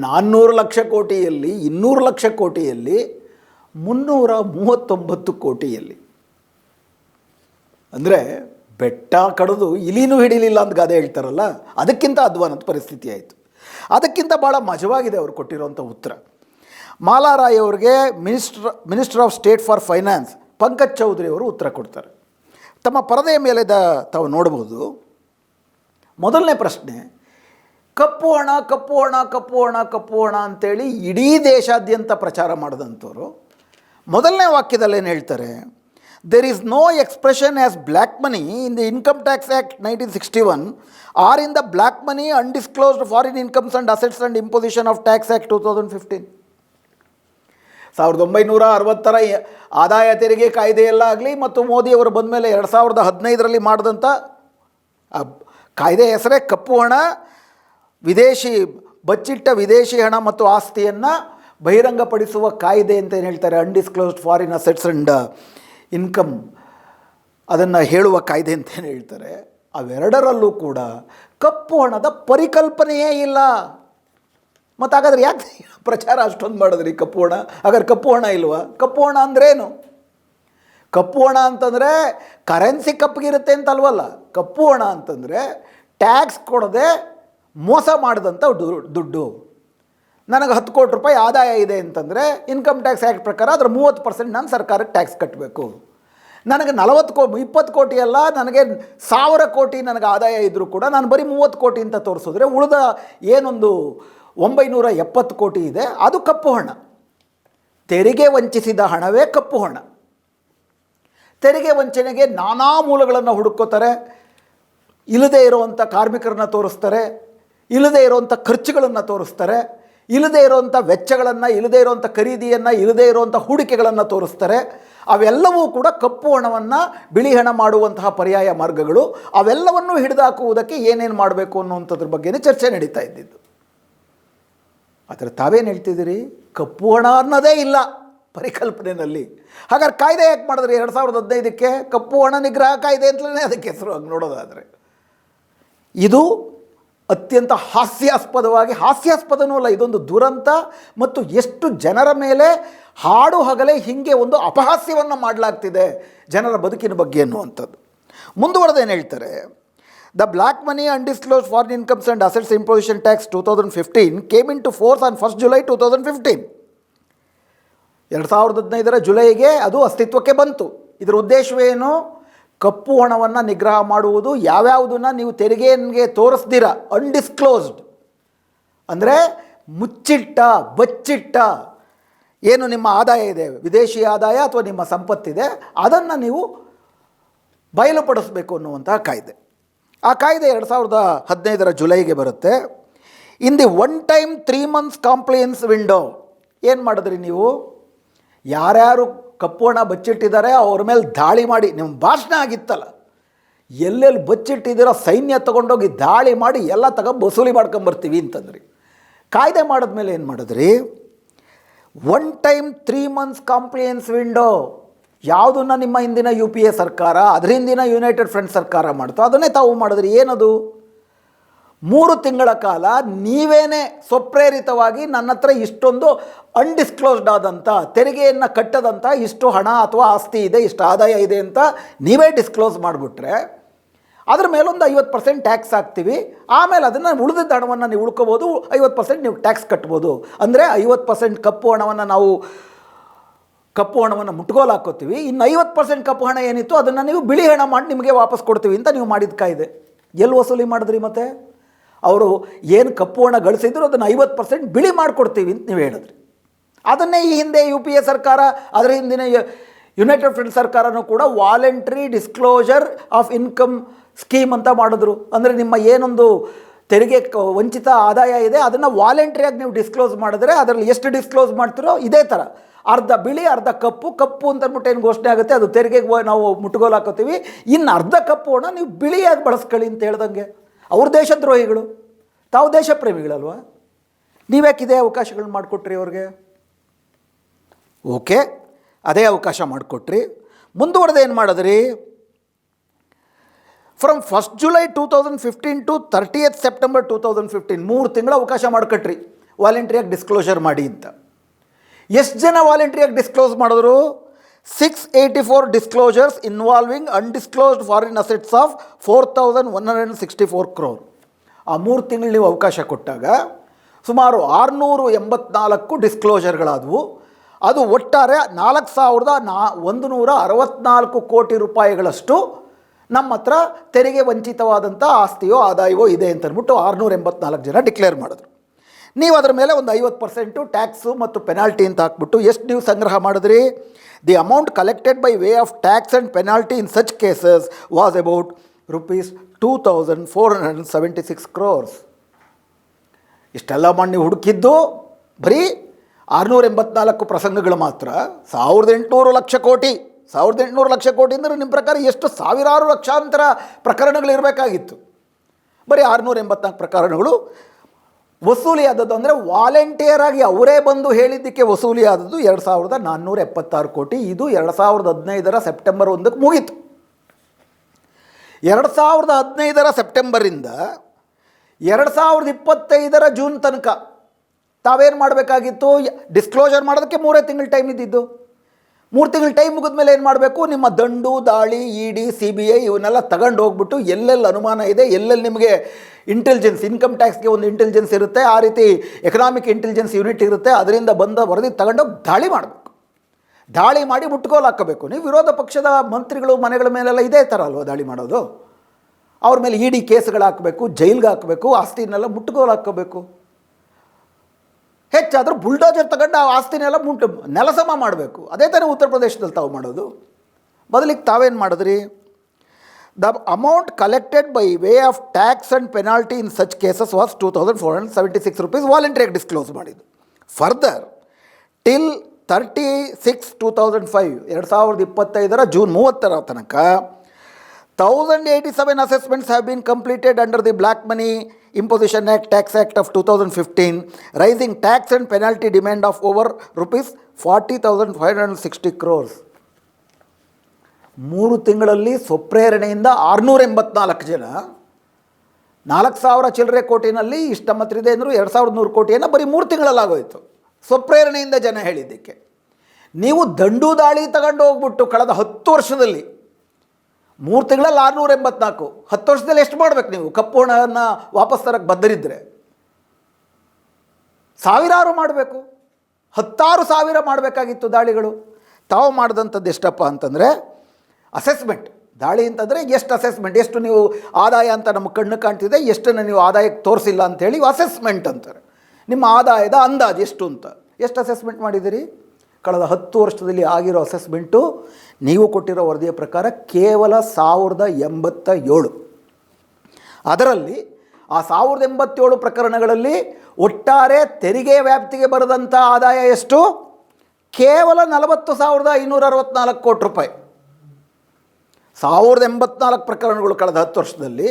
ನಾನ್ನೂರು ಲಕ್ಷ ಕೋಟಿಯಲ್ಲಿ, ಇನ್ನೂರು ಲಕ್ಷ ಕೋಟಿಯಲ್ಲಿ, ಮುನ್ನೂರ ಮೂವತ್ತೊಂಬತ್ತು ಕೋಟಿಯಲ್ಲಿ. ಅಂದರೆ ಬೆಟ್ಟ ಕಡಿದು ಇಲಿನೂ ಹಿಡಿಲಿಲ್ಲ ಅಂತ ಗಾದೆ ಹೇಳ್ತಾರಲ್ಲ, ಅದಕ್ಕಿಂತ ಅಧ್ವಾನದ ಪರಿಸ್ಥಿತಿ ಆಯಿತು. ಅದಕ್ಕಿಂತ ಭಾಳ ಮಜವಾಗಿದೆ ಅವರು ಕೊಟ್ಟಿರುವಂಥ ಉತ್ತರ. ಮಾಲಾರಾಯ್ ಅವರಿಗೆ minister, minister of state for finance Pankaj Chaudhary ಅವರು ಉತ್ತರ ಕೊಡ್ತಾರೆ. ತಮ್ಮ ಪರದೆಯ ಮೇಲೆ ದ ತಾವು ನೋಡ್ಬೋದು ಮೊದಲನೇ ಪ್ರಶ್ನೆ, ಕಪ್ಪು ಹಣ ಕಪ್ಪು ಹಣ ಕಪ್ಪು ಹಣ ಕಪ್ಪು ಹಣ ಅಂತೇಳಿ ಇಡೀ ದೇಶಾದ್ಯಂತ ಪ್ರಚಾರ ಮಾಡಿದಂಥವ್ರು. ಮೊದಲನೇ ವಾಕ್ಯದಲ್ಲಿ ಏನು ಹೇಳ್ತಾರೆ there is no expression as black money in the income tax act nineteen sixty one or in the black money undisclosed foreign incomes and assets and imposition of tax act two thousand fifteen ಸಾವಿರದ ಒಂಬೈನೂರ ಅರವತ್ತರ ಆದಾಯ ತೆರಿಗೆ ಕಾಯ್ದೆಯಲ್ಲಾಗಲಿ ಮತ್ತು ಮೋದಿಯವರು ಬಂದ ಮೇಲೆ ಎರಡು ಸಾವಿರದ ಹದಿನೈದರಲ್ಲಿ ಮಾಡಿದಂಥ ಕಾಯ್ದೆ ಹೆಸರೇ ಕಪ್ಪು ಹಣ, ವಿದೇಶಿ, ಬಚ್ಚಿಟ್ಟ ವಿದೇಶಿ ಹಣ ಮತ್ತು ಆಸ್ತಿಯನ್ನು ಬಹಿರಂಗಪಡಿಸುವ ಕಾಯ್ದೆ ಅಂತ ಏನು ಹೇಳ್ತಾರೆ? Undisclosed foreign assets and income ಅದನ್ನು ಹೇಳುವ ಕಾಯ್ದೆ ಅಂತ ಏನು ಹೇಳ್ತಾರೆ? ಅವೆರಡರಲ್ಲೂ ಕೂಡ ಕಪ್ಪು ಹಣದ ಪರಿಕಲ್ಪನೆಯೇ ಇಲ್ಲ. ಮತ್ತು ಹಾಗಾದರೆ ಯಾಕೆ ಪ್ರಚಾರ ಅಷ್ಟೊಂದು ಮಾಡಿದ್ರಿ ಕಪ್ಪು ಹಣ ಹಾಗಾದ್ರೆ ಕಪ್ಪು ಹಣ ಇಲ್ವಾ? ಕಪ್ಪು ಹಣ ಅಂದ್ರೇನು? ಕಪ್ಪು ಹಣ ಅಂತಂದರೆ ಕರೆನ್ಸಿ ಕಪ್ಪಗಿರುತ್ತೆ ಅಂತ ಅಲ್ವಲ್ಲ ಕಪ್ಪು ಹಣ ಅಂತಂದರೆ ಟ್ಯಾಕ್ಸ್ ಕೊಡದೆ ಮೋಸ ಮಾಡಿದಂಥ ದುಡ್ಡು. ನನಗೆ ಹತ್ತು ಕೋಟಿ ರೂಪಾಯಿ ಆದಾಯ ಇದೆ ಅಂತಂದರೆ ಇನ್ಕಮ್ ಟ್ಯಾಕ್ಸ್ ಆ್ಯಕ್ಟ್ ಪ್ರಕಾರ ಅದರ ಮೂವತ್ತು ಪರ್ಸೆಂಟ್ ನಾನು ಸರ್ಕಾರಕ್ಕೆ ಟ್ಯಾಕ್ಸ್ ಕಟ್ಟಬೇಕು ನನಗೆ ನಲವತ್ತು ಕೋ, ಇಪ್ಪತ್ತು ಕೋಟಿ ಅಲ್ಲ, ನನಗೆ ಸಾವಿರ ಕೋಟಿ ನನಗೆ ಆದಾಯ ಇದ್ದರೂ ಕೂಡ ನಾನು ಬರೀ ಮೂವತ್ತು ಕೋಟಿ ಅಂತ ತೋರಿಸಿದ್ರೆ ಉಳಿದ ಏನೊಂದು ಒಂಬೈನೂರ ಎಪ್ಪತ್ತು ಕೋಟಿ ಇದೆ, ಅದು ಕಪ್ಪು ಹಣ. ತೆರಿಗೆ ವಂಚಿಸಿದ ಹಣವೇ ಕಪ್ಪು ಹಣ. ತೆರಿಗೆ ವಂಚನೆಗೆ ನಾನಾ ಮೂಲಗಳನ್ನು ಹುಡುಕೋತಾರೆ ಇಲ್ಲದೇ ಇರುವಂಥ ಕಾರ್ಮಿಕರನ್ನ ತೋರಿಸ್ತಾರೆ, ಇಲ್ಲದೇ ಇರುವಂಥ ಖರ್ಚುಗಳನ್ನು ತೋರಿಸ್ತಾರೆ, ಇಲ್ಲದೇ ಇರುವಂಥ ವೆಚ್ಚಗಳನ್ನು, ಇಲ್ಲದೇ ಇರುವಂಥ ಖರೀದಿಯನ್ನು, ಇಲ್ಲದೇ ಇರುವಂಥ ಹೂಡಿಕೆಗಳನ್ನು ತೋರಿಸ್ತಾರೆ. ಅವೆಲ್ಲವೂ ಕೂಡ ಕಪ್ಪು ಹಣವನ್ನು ಬಿಳಿ ಹಣ ಮಾಡುವಂತಹ ಪರ್ಯಾಯ ಮಾರ್ಗಗಳು. ಅವೆಲ್ಲವನ್ನು ಹಿಡಿದಾಕುವುದಕ್ಕೆ ಏನೇನು ಮಾಡಬೇಕು ಅನ್ನುವಂಥದ್ರ ಬಗ್ಗೆನೇ ಚರ್ಚೆ ನಡೀತಾ ಇದ್ದಿದ್ದು. ಆದರೆ ತಾವೇನು ಹೇಳ್ತಿದ್ದೀರಿ? ಕಪ್ಪು ಹಣ ಅನ್ನೋದೇ ಇಲ್ಲ ಪರಿಕಲ್ಪನೆಯಲ್ಲಿ ಹಾಗಾದ್ರೆ ಕಾಯ್ದೆ ಯಾಕೆ ಮಾಡಿದ್ರಿ ಎರಡು ಸಾವಿರದ ಹದಿನೈದಕ್ಕೆ? ಕಪ್ಪು ಹಣ ನಿಗ್ರಹ ಕಾಯ್ದೆ ಅಂತಲೇ ಅದಕ್ಕೆ ಹೆಸರು ಹಂಗೆ ನೋಡೋದಾದರೆ. ಇದು ಅತ್ಯಂತ ಹಾಸ್ಯಾಸ್ಪದವಾಗಿ, ಹಾಸ್ಯಾಸ್ಪದನೂ ಅಲ್ಲ, ಇದೊಂದು ದುರಂತ ಮತ್ತು ಎಷ್ಟು ಜನರ ಮೇಲೆ ಹಾಡು ಹಗಲೇ ಹೀಗೆ ಒಂದು ಅಪಹಾಸ್ಯವನ್ನು ಮಾಡಲಾಗ್ತಿದೆ ಜನರ ಬದುಕಿನ ಬಗ್ಗೆ ಅನ್ನುವಂಥದ್ದು. ಮುಂದುವರೆದೇನು ಹೇಳ್ತಾರೆ? The black money undisclosed tax two thousand fifteen came into force on first July two thousand fifteen ಎರಡು ಸಾವಿರದ ಹದಿನೈದರ ಜುಲೈಗೆ ಅದು ಅಸ್ತಿತ್ವಕ್ಕೆ ಬಂತು. ಇದರ ಉದ್ದೇಶವೇನು ಕಪ್ಪು ಹಣವನ್ನು ನಿಗ್ರಹ ಮಾಡುವುದು. ಯಾವ್ಯಾವುದನ್ನು ನೀವು ತೆರಿಗೆಗೆ ತೋರಿಸ್ದಿರ ಅನ್ಡಿಸ್ಕ್ಲೋಸ್ಡ್ ಅಂದರೆ ಮುಚ್ಚಿಟ್ಟ, ಬಚ್ಚಿಟ್ಟ. ಏನು ನಿಮ್ಮ ಆದಾಯ ಇದೆ? ವಿದೇಶಿ ಆದಾಯ ಅಥವಾ ನಿಮ್ಮ ಸಂಪತ್ತಿದೆ? ಅದನ್ನು ನೀವು ಬಯಲುಪಡಿಸಬೇಕು ಅನ್ನುವಂತಹ ಕಾಯ್ದೆ. ಆ ಕಾಯ್ದೆ ಎರಡು ಸಾವಿರದ ಹದಿನೈದರ ಜುಲೈಗೆ ಬರುತ್ತೆ. In the one time three months compliance window ಏನು ಮಾಡಿದ್ರಿ ನೀವು? ಯಾರ್ಯಾರು ಕಪ್ಪು ಹಣ ಬಚ್ಚಿಟ್ಟಿದ್ದಾರೆ, ಅವ್ರ ಮೇಲೆ ದಾಳಿ ಮಾಡಿ ನಿಮ್ಮ ಭಾಷಣ ಆಗಿತ್ತಲ್ಲ. ಎಲ್ಲೆಲ್ಲಿ ಬಚ್ಚಿಟ್ಟಿದ್ದೀರೋ ಸೈನ್ಯ ತೊಗೊಂಡೋಗಿ ದಾಳಿ ಮಾಡಿ, ಎಲ್ಲ ತಗೊಂಡು ವಸೂಲಿ ಮಾಡ್ಕೊಂಬರ್ತೀವಿ ಅಂತಂದ್ರಿ. ಕಾಯ್ದೆ ಮಾಡಿದ್ಮೇಲೆ ಏನು ಮಾಡಿದ್ರಿ? One time three months compliance window ಯಾವುದನ್ನು ನಿಮ್ಮ ಹಿಂದಿನ ಯು ಪಿ ಎ ಸರ್ಕಾರ, ಅದ್ರ ಹಿಂದಿನ ಯುನೈಟೆಡ್ ಫ್ರಂಟ್ ಸರ್ಕಾರ ಮಾಡ್ತೋ, ಅದನ್ನೇ ತಾವು ಮಾಡಿದ್ರಿ. ಏನದು? ಮೂರು ತಿಂಗಳ ಕಾಲ ನೀವೇನೇ ಸ್ವಪ್ರೇರಿತವಾಗಿ ನನ್ನ ಹತ್ರ ಇಷ್ಟೊಂದು ಅನ್ಡಿಸ್ಕ್ಲೋಸ್ಡ್ ಆದಂಥ ತೆರಿಗೆಯನ್ನು ಕಟ್ಟದಂಥ ಇಷ್ಟು ಹಣ ಅಥವಾ ಆಸ್ತಿ ಇದೆ, ಇಷ್ಟು ಆದಾಯ ಇದೆ ಅಂತ ನೀವೇ ಡಿಸ್ಕ್ಲೋಸ್ ಮಾಡಿಬಿಟ್ರೆ, ಅದ್ರ ಮೇಲೊಂದು ಐವತ್ತು ಪರ್ಸೆಂಟ್ ಟ್ಯಾಕ್ಸ್ ಹಾಕ್ತೀವಿ. ಆಮೇಲೆ ಅದನ್ನು ಉಳಿದಿದ್ದ ಹಣವನ್ನು ನೀವು ಉಳ್ಕೋಬೋದು, ಐವತ್ತು ಪರ್ಸೆಂಟ್ ನೀವು ಟ್ಯಾಕ್ಸ್ ಕಟ್ಬೋದು. ಅಂದರೆ ಐವತ್ತು ಪರ್ಸೆಂಟ್ ಕಪ್ಪು ಹಣವನ್ನು ನಾವು ಕಪ್ಪು ಹಣವನ್ನು ಮುಟ್ಗೋಲು ಹಾಕೋತೀವಿ ಇನ್ನು ಐವತ್ತು ಪರ್ಸೆಂಟ್ ಕಪ್ಪು ಹಣ ಏನಿತ್ತು ಅದನ್ನು ನೀವು ಬಿಳಿ ಹಣ ಮಾಡಿ ನಿಮಗೆ ವಾಪಸ್ ಕೊಡ್ತೀವಿ ಅಂತ ನೀವು ಮಾಡಿದ ಕಾಯ್ದೆ. ಎಲ್ಲಿ ವಸೂಲಿ ಮಾಡಿದ್ರಿ ಮತ್ತೆ? ಅವರು ಏನು ಕಪ್ಪು ಹಣ ಗಳಿಸಿದ್ರು ಅದನ್ನು ಐವತ್ತು ಪರ್ಸೆಂಟ್ ಬಿಳಿ ಮಾಡಿಕೊಡ್ತೀವಿ ಅಂತ ನೀವು ಹೇಳಿದ್ರಿ. ಅದನ್ನೇ ಈ ಹಿಂದೆ ಯು ಪಿ ಎ ಸರ್ಕಾರ, ಅದರ ಹಿಂದಿನ ಯುನೈಟೆಡ್ ಫ್ರೆಂಡ್ ಸರ್ಕಾರನೂ ಕೂಡ voluntary disclosure of income scheme ಅಂತ ಮಾಡಿದ್ರು. ಅಂದರೆ ನಿಮ್ಮ ಏನೊಂದು ತೆರಿಗೆ ವಂಚಿತ ಆದಾಯ ಇದೆ, ಅದನ್ನು ವಾಲೆಂಟ್ರಿಯಾಗಿ ನೀವು ಡಿಸ್ಕ್ಲೋಸ್ ಮಾಡಿದ್ರೆ ಅದರಲ್ಲಿ ಎಷ್ಟು ಡಿಸ್ಕ್ಲೋಸ್ ಮಾಡ್ತೀರೋ ಇದೇ ಥರ ಅರ್ಧ ಬಿಳಿ, ಅರ್ಧ ಕಪ್ಪು ಕಪ್ಪು ಅಂತ ಅಂದ್ಬಿಟ್ಟು ಏನು ಘೋಷಣೆ ಆಗುತ್ತೆ? ಅದು ತೆರಿಗೆಗೆ ನಾವು ಮುಟ್ಟುಗೋಲು ಹಾಕೋತೀವಿ. ಇನ್ನು ಅರ್ಧ ಕಪ್ಪು ಹಣ ನೀವು ಬಿಳಿಯಾಗಿ ಬಳಸ್ಕೊಳ್ಳಿ ಅಂತ ಹೇಳ್ದಂಗೆ. ಅವ್ರ ದೇಶದ್ರೋಹಿಗಳು. ತಾವು ದೇಶ ಪ್ರೇಮಿಗಳಲ್ವಾ ನೀವ್ಯಾಕೆ ಇದೇ ಅವಕಾಶಗಳನ್ನ ಮಾಡಿಕೊಟ್ರಿ ಅವ್ರಿಗೆ? ಓಕೆ, ಅದೇ ಅವಕಾಶ ಮಾಡಿಕೊಟ್ರಿ. ಮುಂದುವರೆದು ಏನು ಮಾಡಿದ್ರಿ? From first July two thousand fifteen to thirtieth September two thousand fifteen ಮೂರು ತಿಂಗಳ ಅವಕಾಶ ಮಾಡಿಕೊಟ್ರಿ. ವಾಲಂಟ್ರಿಯಾಗಿ ಡಿಸ್ಕ್ಲೋಷರ್ ಮಾಡಿ ಅಂತ. ಎಷ್ಟು ಜನ ವಾಲಂಟ್ರಿಯಾಗಿ ಡಿಸ್ಕ್ಲೋಸ್ ಮಾಡಿದ್ರು? Six eighty four disclosures involving undisclosed foreign assets of four thousand one hundred sixty four crore ಆ ಮೂರು ತಿಂಗಳು ನೀವು ಅವಕಾಶ ಕೊಟ್ಟಾಗ ಸುಮಾರು ಆರುನೂರು ಎಂಬತ್ನಾಲ್ಕು ಡಿಸ್ಕ್ಲೋಜರ್ಗಳಾದವು ಅದು ಒಟ್ಟಾರೆ ನಾಲ್ಕು ಸಾವಿರದ ನಾ ಒಂದು ನೂರ ಅರವತ್ನಾಲ್ಕು ಕೋಟಿ ರೂಪಾಯಿಗಳಷ್ಟು ನಮ್ಮ ಹತ್ರ ತೆರಿಗೆ ವಂಚಿತವಾದಂಥ ಆಸ್ತಿಯೋ ಆದಾಯವೋ ಇದೆ ಅಂತ ಅಂದ್ಬಿಟ್ಟು ಆರುನೂರ ಎಂಬತ್ನಾಲ್ಕು ಜನ ಡಿಕ್ಲೇರ್ ಮಾಡಿದ್ರು. ನೀವು ಅದರ ಮೇಲೆ ಒಂದು ಐವತ್ತು ಪರ್ಸೆಂಟು ಟ್ಯಾಕ್ಸು ಮತ್ತು ಪೆನಾಲ್ಟಿ ಅಂತ ಹಾಕ್ಬಿಟ್ಟು ಎಷ್ಟು ನೀವು ಸಂಗ್ರಹ ಮಾಡಿದ್ರಿ? The amount collected by way of tax and penalty in such cases was about rupees two thousand four hundred seventy six crores ಇಷ್ಟೆಲ್ಲ ಮಾಡಿ ನೀವು ಹುಡುಕಿದ್ದು ಬರೀ ಆರುನೂರ ಎಂಬತ್ನಾಲ್ಕು ಪ್ರಸಂಗಗಳು ಮಾತ್ರ. ಸಾವಿರದ ಎಂಟುನೂರು ಲಕ್ಷ ಕೋಟಿ. ಸಾವಿರದ ಎಂಟುನೂರು ಲಕ್ಷ ಕೋಟಿ ಅಂದರೆ ನಿಮ್ಮ ಪ್ರಕಾರ ಎಷ್ಟು ಸಾವಿರಾರು ಲಕ್ಷಾಂತರ ಪ್ರಕರಣಗಳು ಇರಬೇಕಾಗಿತ್ತು ಬರೀ ಆರುನೂರ ಎಂಬತ್ನಾಲ್ಕು ಪ್ರಕರಣಗಳು. ವಸೂಲಿ ಆದದ್ದು ಅಂದರೆ ವಾಲೆಂಟಿಯರಾಗಿ ಅವರೇ ಬಂದು ಹೇಳಿದ್ದಕ್ಕೆ ವಸೂಲಿ ಆದದ್ದು ಎರಡು ಸಾವಿರದ ನಾನ್ನೂರ ಎಪ್ಪತ್ತಾರು ಕೋಟಿ. ಇದು ಎರಡು ಸಾವಿರದ ಹದಿನೈದರ ಸೆಪ್ಟೆಂಬರ್ ಒಂದಕ್ಕೆ ಮುಗೀತು. ಎರಡು ಸಾವಿರದ ಹದಿನೈದರ ಸೆಪ್ಟೆಂಬರಿಂದ ಎರಡು ಸಾವಿರದ ಇಪ್ಪತ್ತೈದರ ಜೂನ್ ತನಕ ತಾವೇನು ಮಾಡಬೇಕಾಗಿತ್ತು? ಡಿಸ್ಕ್ಲೋಜರ್ ಮಾಡೋದಕ್ಕೆ ಮೂರೇ ತಿಂಗಳು ಟೈಮ್ ಇದ್ದಿದ್ದು. ಮೂರು ತಿಂಗಳು ಟೈಮ್ ಮುಗಿದ್ಮೇಲೆ ಏನು ಮಾಡಬೇಕು? ನಿಮ್ಮ ದಂಡು, ದಾಳಿ E D C B I ಇವನ್ನೆಲ್ಲ ತಗೊಂಡು ಹೋಗ್ಬಿಟ್ಟು ಎಲ್ಲೆಲ್ಲಿ ಅನುಮಾನ ಇದೆ, ಎಲ್ಲೆಲ್ಲಿ ನಿಮಗೆ ಇಂಟೆಲಿಜೆನ್ಸ್ ಇನ್ಕಮ್ ಟ್ಯಾಕ್ಸ್ಗೆ ಒಂದು ಇಂಟೆಲಿಜೆನ್ಸ್ ಇರುತ್ತೆ, ಆ ರೀತಿ ಎಕನಾಮಿಕ್ ಇಂಟೆಲಿಜೆನ್ಸ್ ಯೂನಿಟ್ ಇರುತ್ತೆ, ಅದರಿಂದ ಬಂದ ವರದಿ ತಗೊಂಡೋಗಿ ದಾಳಿ ಮಾಡಬೇಕು. ದಾಳಿ ಮಾಡಿ ಮುಟ್ಕೋಲು ಹಾಕಬೇಕು ನೀವು ವಿರೋಧ ಪಕ್ಷದ ಮಂತ್ರಿಗಳು, ಮನೆಗಳ ಮೇಲೆಲ್ಲ ಇದೇ ಥರ ಅಲ್ವಾ ದಾಳಿ ಮಾಡೋದು? ಅವ್ರ ಮೇಲೆ ಇ ಡಿ ಕೇಸ್ಗಳು ಹಾಕಬೇಕು ಜೈಲ್ಗೆ ಹಾಕಬೇಕು, ಆಸ್ತಿನೆಲ್ಲ ಮುಟ್ಕೋಲು ಹಾಕ್ಕೋಬೇಕು ಹೆಚ್ಚಾದರೂ ಬುಲ್ಡೋಜರ್ ತಗೊಂಡು ಆ ಆಸ್ತಿನೆಲ್ಲ ಮುಂಟು ನೆಲಸಮ ಮಾಡಬೇಕು. ಅದೇ ಥರ ಉತ್ತರ ಪ್ರದೇಶದಲ್ಲಿ ತಾವು ಮಾಡೋದು. ಬದಲಿಗೆ ತಾವೇನು ಮಾಡಿದ್ರಿ? The amount collected by way of tax and penalty in such cases was two thousand four hundred seventy six rupees ವಾಲಂಟ್ರಿಯಾಗಿ disclose ಮಾಡಿದ್ದು. Further, till thirty six two thousand five, ಎರಡು ಸಾವಿರದ ಇಪ್ಪತ್ತೈದರ ಜೂನ್ ಮೂವತ್ತರ ತನಕ thousand eighty seven assessments have been completed under the black money imposition act tax act of two thousand fifteen raising tax and penalty demand of over rupees forty thousand five hundred sixty crores ಮೂರು ತಿಂಗಳಲ್ಲಿ ಸ್ವಪ್ರೇರಣೆಯಿಂದ ಆರುನೂರ ಎಂಬತ್ನಾಲ್ಕು ಜನ. ನಾಲ್ಕು ಸಾವಿರ ಚಿಲ್ಲರೆ ಕೋಟಿನಲ್ಲಿ ಇಷ್ಟ ಮಾತ್ರ ಇದೆ ಅಂದರು ಎರಡು ಸಾವಿರದ ನೂರು ಕೋಟಿಯನ್ನು ಬರೀ ಮೂರು ತಿಂಗಳಲ್ಲಾಗೋಯಿತು. ಸ್ವಪ್ರೇರಣೆಯಿಂದ ಜನ ಹೇಳಿದ್ದಕ್ಕೆ. ನೀವು ದಂಡು ದಾಳಿ ತಗೊಂಡು ಹೋಗ್ಬಿಟ್ಟು ಕಳೆದ ಹತ್ತು ವರ್ಷದಲ್ಲಿ ಮೂರು ತಿಂಗಳಲ್ಲಿ ಆರುನೂರ ಎಂಬತ್ನಾಲ್ಕು. ಹತ್ತು ವರ್ಷದಲ್ಲಿ ಎಷ್ಟು ಮಾಡ್ಬೇಕು ನೀವು? ಕಪ್ಪು ಹಣವನ್ನು ವಾಪಸ್ ತರಕ್ಕೆ ಬದ್ಧರಿದ್ದರೆ ಸಾವಿರಾರು ಮಾಡಬೇಕು. ಹತ್ತಾರು ಸಾವಿರ ಮಾಡಬೇಕಾಗಿತ್ತು ದಾಳಿಗಳು. ತಾವು ಮಾಡಿದಂಥದ್ದು ಎಷ್ಟಪ್ಪ ಅಂತಂದರೆ ಅಸೆಸ್ಮೆಂಟ್ ದಾಳಿ ಅಂತಂದರೆ ಎಷ್ಟು ಅಸೆಸ್ಮೆಂಟ್ ಎಷ್ಟು ನೀವು ಆದಾಯ ಅಂತ ನಮ್ಮ ಕಣ್ಣು ಕಾಣ್ತಿದೆ, ಎಷ್ಟನ್ನು ನೀವು ಆದಾಯಕ್ಕೆ ತೋರಿಸಿಲ್ಲ ಅಂತೇಳಿ ಅಸೆಸ್ಮೆಂಟ್ ಅಂತಾರೆ. ನಿಮ್ಮ ಆದಾಯದ ಅಂದಾಜು ಎಷ್ಟು ಅಂತ. ಎಷ್ಟು ಅಸೆಸ್ಮೆಂಟ್ ಮಾಡಿದ್ದೀರಿ? ಕಳೆದ ಹತ್ತು ವರ್ಷದಲ್ಲಿ ಆಗಿರೋ ಅಸೆಸ್ಮೆಂಟು ನೀವು ಕೊಟ್ಟಿರೋ ವರದಿಯ ಪ್ರಕಾರ ಕೇವಲ ಸಾವಿರದ ಎಂಬತ್ತ ಏಳು. ಅದರಲ್ಲಿ ಆ ಸಾವಿರದ ಎಂಬತ್ತೇಳು ಪ್ರಕರಣಗಳಲ್ಲಿ ಒಟ್ಟಾರೆ ತೆರಿಗೆ ವ್ಯಾಪ್ತಿಗೆ ಬರದಂಥ ಆದಾಯ ಎಷ್ಟು? ಕೇವಲ ನಲವತ್ತು ಸಾವಿರದ ಐನೂರ ಅರವತ್ನಾಲ್ಕು ಕೋಟಿ ರೂಪಾಯಿ. ಸಾವಿರದ ಎಂಬತ್ನಾಲ್ಕು ಪ್ರಕರಣಗಳು ಕಳೆದ ಹತ್ತು ವರ್ಷದಲ್ಲಿ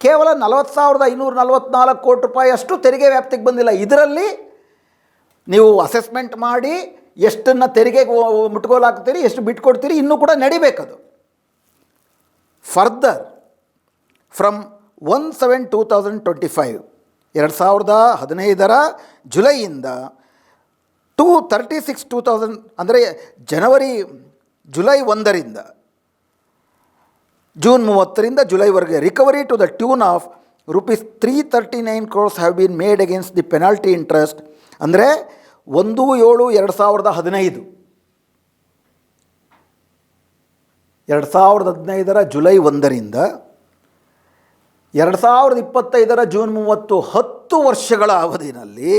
ಕೇವಲ ನಲವತ್ತು ಸಾವಿರದ ಐನೂರ ನಲವತ್ನಾಲ್ಕು ಕೋಟಿ ರೂಪಾಯಿ ಅಷ್ಟು ತೆರಿಗೆ ವ್ಯಾಪ್ತಿಗೆ ಬಂದಿಲ್ಲ. ಇದರಲ್ಲಿ ನೀವು ಅಸೆಸ್ಮೆಂಟ್ ಮಾಡಿ ಎಷ್ಟನ್ನು ತೆರಿಗೆಗೆ ಮುಟ್ಕೋಲಾಕ್ತೀರಿ ಎಷ್ಟು ಬಿಟ್ಕೊಡ್ತೀರಿ ಇನ್ನೂ ಕೂಡ ನಡಿಬೇಕದು. Further from one seven two thousand twenty five ಎರಡು ಸಾವಿರದ ಹದಿನೈದರ ಜುಲೈಯಿಂದ two thirty six two thousand ಅಂದರೆ ಜನವರಿ, ಜುಲೈ ಒಂದರಿಂದ, ಜೂನ್ ಮೂವತ್ತರಿಂದ ಜುಲೈವರೆಗೆ recovery to the tune of rupees three thirty nine crores have been made against the penalty interest ಅಂದರೆ ಒಂದು, ಏಳು, ಎರಡು ಸಾವಿರದ ಹದಿನೈದು. ಎರಡು ಸಾವಿರದ ಹದಿನೈದರ ಜುಲೈ ಒಂದರಿಂದ ಎರಡು ಸಾವಿರದ ಇಪ್ಪತ್ತೈದರ ಜೂನ್ ಮೂವತ್ತು ಹತ್ತು ವರ್ಷಗಳ ಅವಧಿನಲ್ಲಿ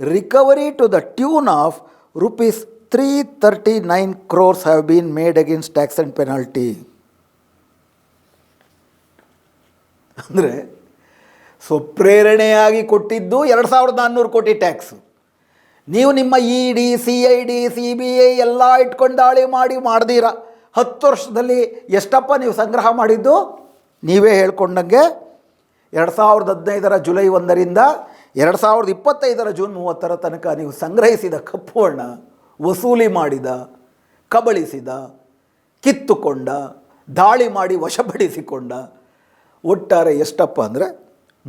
recovery to the tune of rupees three thirty nine crores have been made against tax and penalty ಅಂದರೆ ಸೊ ಪ್ರೇರಣೆಯಾಗಿ ಕೊಟ್ಟಿದ್ದು ಎರಡು ಸಾವಿರದ ನಾನ್ನೂರು ಕೋಟಿ ಟ್ಯಾಕ್ಸು ನೀವು ನಿಮ್ಮ E D C I D C B I ಎಲ್ಲ ಇಟ್ಕೊಂಡು ದಾಳಿ ಮಾಡಿ ಮಾಡ್ದೀರ. ಹತ್ತು ವರ್ಷದಲ್ಲಿ ಎಷ್ಟಪ್ಪ ನೀವು ಸಂಗ್ರಹ ಮಾಡಿದ್ದು? ನೀವೇ ಹೇಳ್ಕೊಂಡಂಗೆ ಎರಡು ಸಾವಿರದ ಹದಿನೈದರ ಜುಲೈ ಒಂದರಿಂದ ಎರಡು ಸಾವಿರದ ಇಪ್ಪತ್ತೈದರ ಜೂನ್ ಮೂವತ್ತರ ತನಕ ನೀವು ಸಂಗ್ರಹಿಸಿದ ಕಪ್ಪು ಹಣ ವಸೂಲಿ ಮಾಡಿದ, ಕಬಳಿಸಿದ, ಕಿತ್ತುಕೊಂಡ, ದಾಳಿ ಮಾಡಿ ವಶಪಡಿಸಿಕೊಂಡ ಒಟ್ಟಾರೆ ಎಷ್ಟಪ್ಪ ಅಂದರೆ